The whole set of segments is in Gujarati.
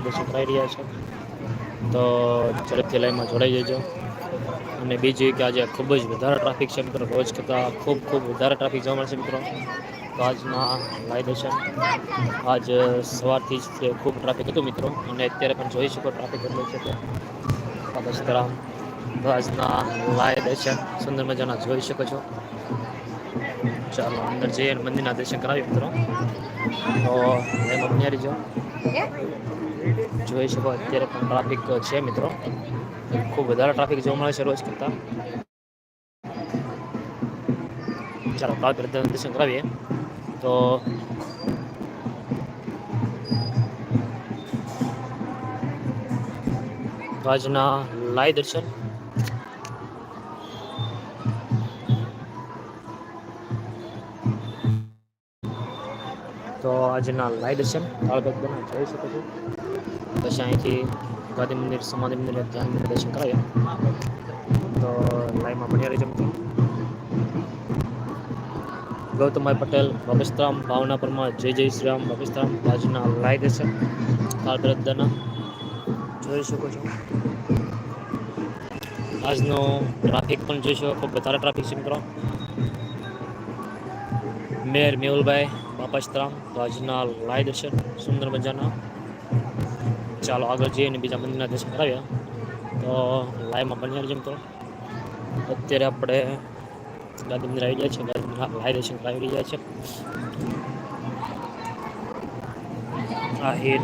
દર્શન કરાવી રહ્યા છે. તો ઝડપથી લાઈનમાં જોડાઈ જજો. અને બીજું કે આજે ખૂબ જ વધારે ટ્રાફિક છે મિત્રો. રોજ કરતાં ખૂબ ખૂબ વધારે ટ્રાફિક જોવા મળશે મિત્રો. તો આજના લાઈવ છે આજ સવારથી જ ખૂબ ટ્રાફિક હતું મિત્રો. અને અત્યારે પણ જોઈ શકો ટ્રાફિક કેટલો છે. તો તો આજના લાય દર્શન સુંદર મજાના જોઈ શકો છો. ચાલો, અંદર જઈએ મંદિરના દર્શન કરાવીએ મિત્રો. તો એમાં બન્યા રહીજો. જોઈ શકો અત્યારે પણ ટ્રાફિક છે મિત્રો. ખૂબ વધારે ટ્રાફિક જોવા મળે છે રોજ કરતાં. ચાલો કાલ દર્શન કરાવીએ. તો આજના લાઈ દર્શન. તો આજના લાઈ દર્શન. કાળભક્તના જોઈ શકો છો. પછી અહીંથી ગાંધી મંદિર, સમાધિ મંદિર ધ્યાન દર્શન કરાવ્યા તો લાઈવમાં બન્યા રહેજો મિત્રો. ગૌતમભાઈ પટેલ ભગસ્તરામ ભાવના પરમાર જય જય શ્રી રામ બાબસ્તરામ આજના લાઈ દર્શન કાળભદ્રના જોઈ શકો છો. આજનો ટ્રાફિક પણ જોઈ શકો ખૂબ વધારે ટ્રાફિક છે મિત્રો. મેયર મેહુલભાઈ બાપાસ્તરામ તો આજના લાઈ દર્શન, સુંદર મજાના. ચાલો આગળ જઈએ અને બીજા મંદિરના દર્શન કરાવ્યા તો લાઈવમાં બન્યા રહેજો મિત્રો અત્યારે આપણે ગાંધી મંદિર આવી ગયા છે ગાંધી મંદિર લાઈ દર્શન કરાવી રહ્યા છે આહિર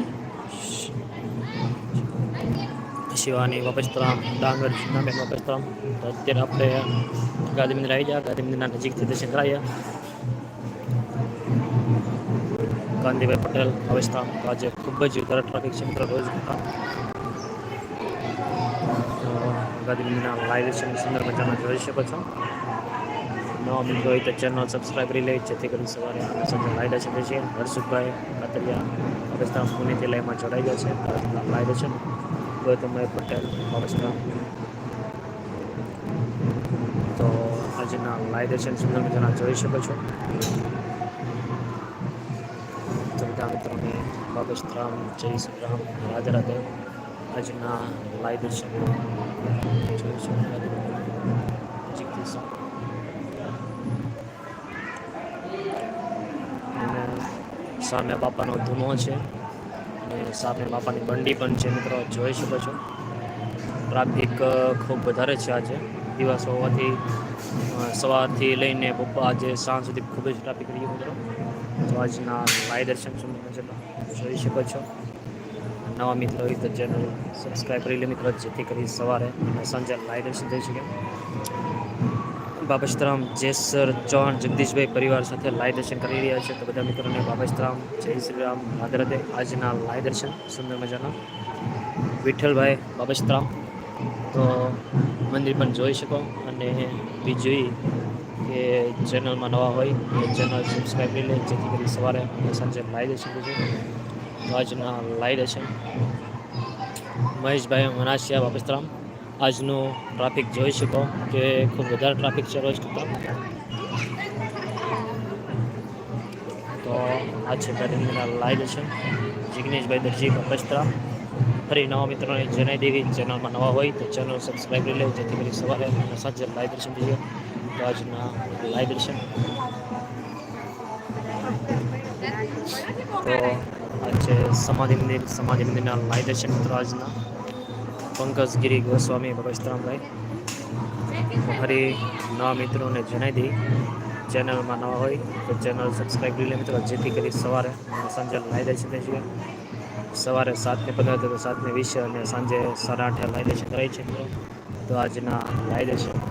શિવાની વાપસ્તરામ ડાંગર નામે વાપસ્તરામ તો અત્યારે આપણે ગાંધી મંદિર આવી ગયા ગાંધી મંદિરના નજીકથી દર્શન કરાવ્યા કાંતિભાઈ પટેલ અવસ્થા આજે ખૂબ જ વધારે ટ્રાફિક છે મિત્રો રોજ ગાંધીના લાઈવ દર્શન સુંદર મજામાં જોઈ શકો છો. નવા મિત્રો હોય તો ચેનલ સબસ્ક્રાઈબ કરી લે, જેથી કરી સવારે સાંજે લાઈવ દર્શન થઈ છે. હર્ષુભાઈ કાતરિયા અવસ્થા પુણેથી લાઈવમાં જોડાઈ ગયા છે. લાઈવ દર્શન ગૌતમભાઈ પટેલ અવસ્થા તો આજના લાઈવ દર્શન સુંદર મજાના જોઈ શકો છો. બધા મિત્રોને રામ, જય શ્રી રામ. રાધે રાધે. આજના લાઈવ દર્શન જોઈશું. અને સામે બાપાનો ધૂનો છે. અને સામે બાપાની બંડી પણ છે મિત્રો. જોઈ શકો છો ટ્રાફિક ખૂબ વધારે છે આજે. દિવસ હોવાથી સવારથી લઈને બપોર આજે સાંજ સુધી ખૂબ જ ટ્રાફિક રહ્યું મિત્રો. તો આજના લાઈ દર્શન જોઈ શકો છો. નવા મિત્રો હોય તો ચેનલ સબસ્ક્રાઈબ કરી લે મિત્રો, જેથી કરી સવારે અને સાંજે લાઈ દર્શન થઈ શકે. બાબસ્તરામ જેસર ચૌહાણ, જગદીશભાઈ પરિવાર સાથે લાઈવ દર્શન કરી રહ્યા છે. તો બધા મિત્રોને બાબસ્તરામ જય શ્રી રામ રાધે આજના લાઈવ દર્શન સુંદર મજાના. વિઠ્ઠલભાઈ બાબસ્તરામ તો મંદિર પણ જોઈ શકો અને બીજું કે ચેનલમાં નવા હોય તો ચેનલ સબસ્ક્રાઈબ કરી લે, જેથી કરી સવારે અને સાંજે લાઈ દર્શન તો આજના લાઈ દર્શન મહેશભાઈ મનાસિયા બાપસ્તરામ આજનું ટ્રાફિક જોઈ શકો કે ખૂબ વધારે ટ્રાફિક છે રોજ કરતાં. તો આ છે ગાંધીનગરના લાઈ દર્શન જિગ્નેશભાઈ દરજી બાપસ્તરામ ફરી નવા મિત્રોને જણાવી દેવી ચેનલમાં નવા હોય તો ચેનલ સબસ્ક્રાઈબ કરી લે, જેથી કરી સવારે સાંજે લાઈ દર્શન થઈ આજના લાઈ દર્શન તો આજે સમાધિ મંદિર, સમાધિ મંદિરના લાઈ દર્શન મિત્રો આજના. પંકજગીરી ગોસ્વામી ભગવતરામભાઈ. ફરી નવા મિત્રોને જણાવી દઈ ચેનલમાં નવા હોય તો ચેનલ સબસ્ક્રાઈબ કરી લે મિત્રો. જેથી કરી સવારે સાંજે લાઈ દર્શન થઈ છે સવારે સાતને પંદર તો સાતને વીસ અને સાંજે સાડા આઠે લાઈ દર્શન કરાય છે મિત્રો. તો આજના લાઈ દર્શન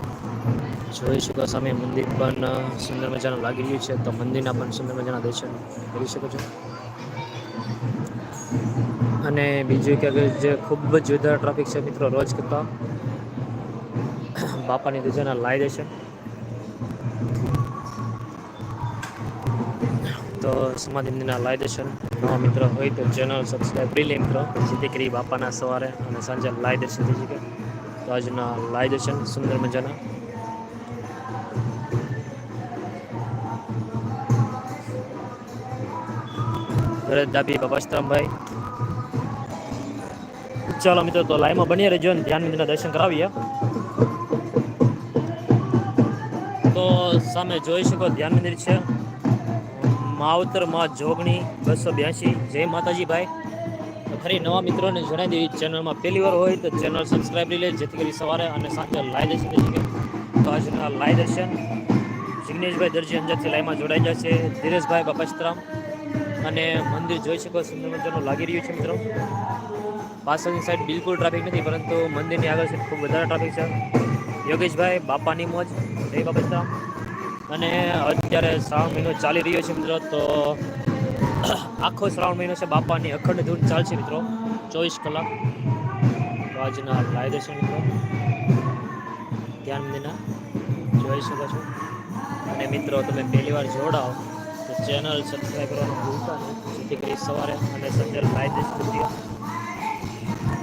જોઈ શકો સામે મંદિર પણ સુંદર મજાનું લાગી રહ્યું છે. તો મંદિરના પણ સુંદર મજાના દર્શન કરી શકો છો. અને બીજું કે જે ખૂબ જ વધારે ટ્રાફિક છે મિત્રો, રોજ કરતાં બાપાની દર્શનના લાઈ દર્શન તો સમાધિ મંદિરના લાઈ દર્શન નવા મિત્રો, હોય તો ચેનલ સબસ્ક્રાઈબ કરી લે મિત્રો, જેથી કરી બાપાના સવારે અને સાંજે લાઈ દર્શન થઈ શકે તો આજના લાઈ દર્શન સુંદર મજાના. ભરત ડાબી બાબાસ્તરામભાઈ ચાલો મિત્રો, તો લાઈવમાં બની રહેજો ને ધ્યાન મંદિરના દર્શન કરાવીએ. તો સામે જોઈ શકો, ધ્યાન મંદિર છે. માવતરમાં જોગણી, બસો બ્યાસી. જય માતાજી ભાઈ ફરી નવા મિત્રોને જણાવી દેવી ચેનલમાં પહેલી વાર હોય તો ચેનલ સબસ્ક્રાઈબ લઈ લે, જેથી કરી સવારે અને સાંજે લાઈવ દર્શન થઈ તો આજના લાઈવ દર્શન જિગ્નેશભાઈ દરજી અંદરથી લાઈવમાં જોડાઈ જશે ધીરેશભાઈ બાપસ્તરામ અને મંદિર જોઈ શકો, સુંદર મજાનું લાગી રહ્યું છે મિત્રો. પાછળની સાઈડ બિલકુલ ટ્રાફિક નથી, પરંતુ મંદિરની આગળ છે ખૂબ વધારે ટ્રાફિક છે. યોગેશભાઈ, બાપાની મોજ, જય બાપસ્તરામ અને અત્યારે શ્રાવણ મહિનો ચાલી રહ્યો છે મિત્રો, તો આખો શ્રાવણ મહિનો છે બાપાની અખંડ ધૂન ચાલશે મિત્રો, ચોવીસ કલાક. તો આજના લાઈ મિત્રો, ધ્યાન મંદિરના જોઈ શકો છો. અને મિત્રો, તમે પહેલી વાર જોડાઓ. ચેનલ સબસ્ક્રાઈબ કરવાનું ભૂલતા નહીં. કરી સવારે અને સંજય લાઈ દર્શન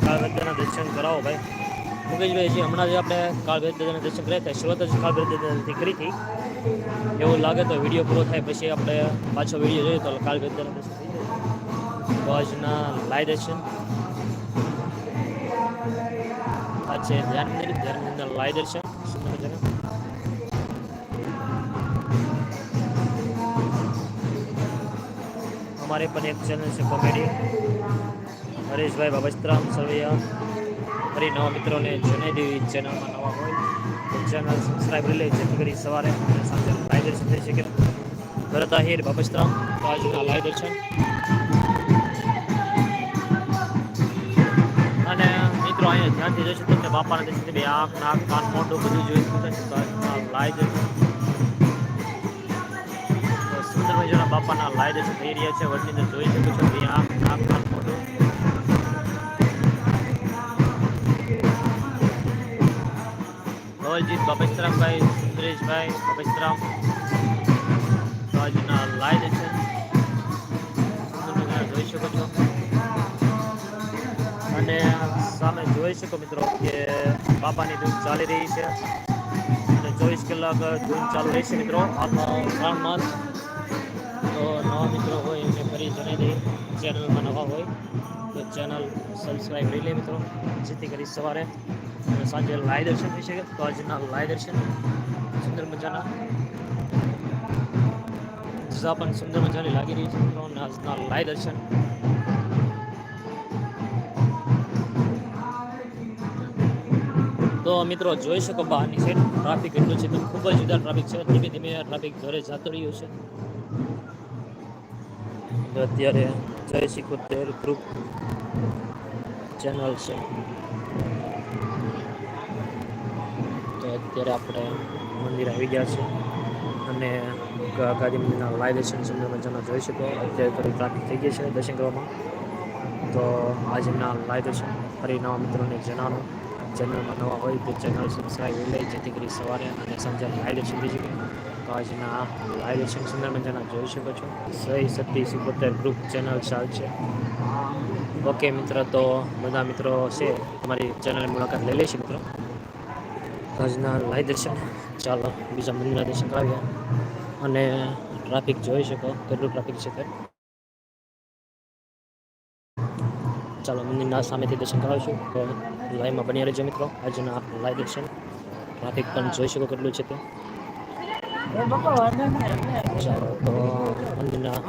કાળ દર્શન કરાવો ભાઈ. મુકેશભાઈ જે હમણાં જે આપણે કાળ દાદાના દર્શન કર્યા હતા. શરૂઆત જ કાળ દાદાથી કરી હતી. એવું લાગે તો વીડિયો પૂરો થાય, પછી આપણે પાછો વીડિયો જોઈએ તો કાળ દાદાના દર્શન થઈ જાય. તો આજના લાઈ દર્શન. આ છે ધ્યાન ધ્યાન લાઈ દર્શન. સુંદર મજાના અમારે પણ એક ચેનલ છે કોમેડી હરેશભાઈ બાબસ્તરામ સરવૈયા ફરી નવા મિત્રોને જણાવી દેવી ચેનલમાં નવા હોય. ચેનલ સબસ્ક્રાઈબ કરી લે જેથી કરી સવારે સાંજે લાઈવ દર્શન થઈ શકે. ભરત આહિર બાબસ્તરામ આજના લાઈવ દર્શન. અને મિત્રો, અહીંયા ધ્યાનથી જોઈશું તમને બાપાના દર્શન બે આંખ, નાક, કાન, મોઢું બધું જોઈશું શકો લાઈવ દર્શન. સુંદર મજાના બાપાના લાઈ દર્શન થઈ રહ્યા છે વડની અંદર જોઈ શકો છો બે આંખ નાક કાન મોઢું ધવલજીત બાપેશ્રામભાઈ સુંદરેશભાઈ બાપેશ્રામ તો આજના લાઈ દર્શન સુંદર મજાના જોઈ શકો છો. અને સામે જોઈ શકો મિત્રો કે બાપાની ધૂન ચાલી રહી છે. અને ચોવીસ કલાક ધૂન ચાલુ રહેશે મિત્રો. આખો ત્રણ માસ તો નવા મિત્રો હોય એમને ફરી જણાવી દઈએ. ચેનલમાં નવા હોય તો ચેનલ સબસ્ક્રાઈબ કરી લે મિત્રો. જેથી કરી સવારે સાંજે લાય દર્શન થઈ શકે. તો આજના લાય દર્શન સુંદર મજાના. જઝા પણ સુંદર મજાની લાગી રહી છે મિત્રો આજના લાઈ દર્શન. તો મિત્રો જોઈ શકો બહારની સાઈડ ટ્રાફિક એટલું છે તો ખૂબ જ જુદા ટ્રાફિક છે. ધીમે ધીમે ટ્રાફિક ઘરે જતો રહ્યું છે. તો અત્યારે જય સિકોતેર ગ્રુપ ચેનલ છે. તો અત્યારે આપણે મંદિર આવી ગયા છે. અને ગાંધી મંદિરના લાઈવ દર્શન સુંદર મજાના જોઈ શકો, અત્યારે થોડી પ્રાપ્ત થઈ ગઈ છે દર્શન કરવામાં. તો આજના લાઈવ દર્શન ફરી નવા મિત્રોને જણાવો. ચેનલમાં નવા હોય તો ચેનલ સબસ્ક્રાઈબ લઈ જેથી કરી સવારે અને સાંજે લાઈવ દર્શન તો આજના લાઈવ દર્શન સુંદર મજાના જોઈ શકો છો. સહી સતી સિત્તેર ગ્રુપ ચેનલ ચાલ છે. ઓકે મિત્ર, તો બધા મિત્રો છે તમારી ચેનલની મુલાકાત લઈ લઈશું મિત્રો. આજના લાઈવ દર્શન. ચાલો, બીજા મંદિરના દર્શન કરાવીએ. અને ટ્રાફિક જોઈ શકો, કેટલું ટ્રાફિક છે તે ચાલો, મંદિરના સામેથી દર્શન કરાવીશું. તો લાઈવમાં બની રહેજો, મિત્રો, આજના લાઈવ દર્શન. ટ્રાફિક પણ જોઈ શકો કેટલું છે તે તો મંદિરના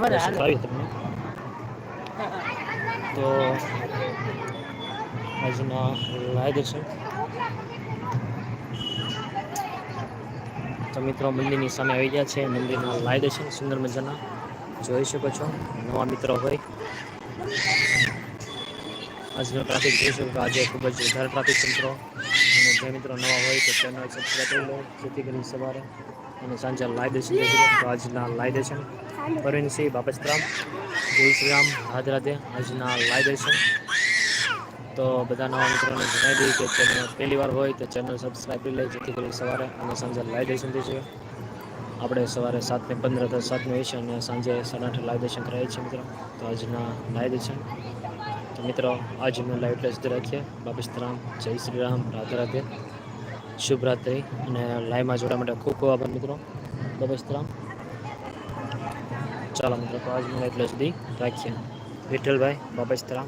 તો આજના લાઈવ દર્શન તો મિત્રો, મંદિરની સામે આવી ગયા છે. મંદિરના લાય દર્શન, સુંદર મજાના. જોઈ શકો છો, નવા મિત્રો હોય. આજનો ટ્રાફિક જોઈ શકો આજે ખૂબ જ વધારે ટ્રાફિક મિત્રો. અને જે મિત્રો નવા હોય તો ચેનલ સબસ્ક્રાઈબ કરી લો. જેથી કરી સવારે અને સાંજે લાઈવ દર્શન આજના લાઈવ દર્શન પરવીનસિંહ બાપસ્તરામ જય શ્રી રામ. રાધે રાધે. આજના લાઈવ દર્શન તો બધા નવા મિત્રોને જણાવી દઈએ કે ચેનલ પહેલી વાર હોય તો ચેનલ સબસ્ક્રાઈબ કરી લે જેથી કરી સવારે અને સાંજે લાઈવ દર્શન થઈ આપણે સવારે સાતને પંદર તો સાતને વીસ અને સાંજે સાડા આઠ લાઈવ દર્શન કરાવીએ છીએ મિત્રો. તો આજના લાઈવ દર્શન તો મિત્રો, આજનું લાઈવ સુધી રાખીએ. બાબસ્તરામ જય શ્રી રામ. રાધે રાધે. શુભ રાત્રિ અને લાઈવમાં જોડવા માટે ખૂબ ખૂબ આભાર મિત્રો. દબસ્તરામ ચાલો મિત્રો આજનું લાઈવ એટલે સુધી રાખીએ. વિઠ્ઠલભાઈ બાબસ્તરામ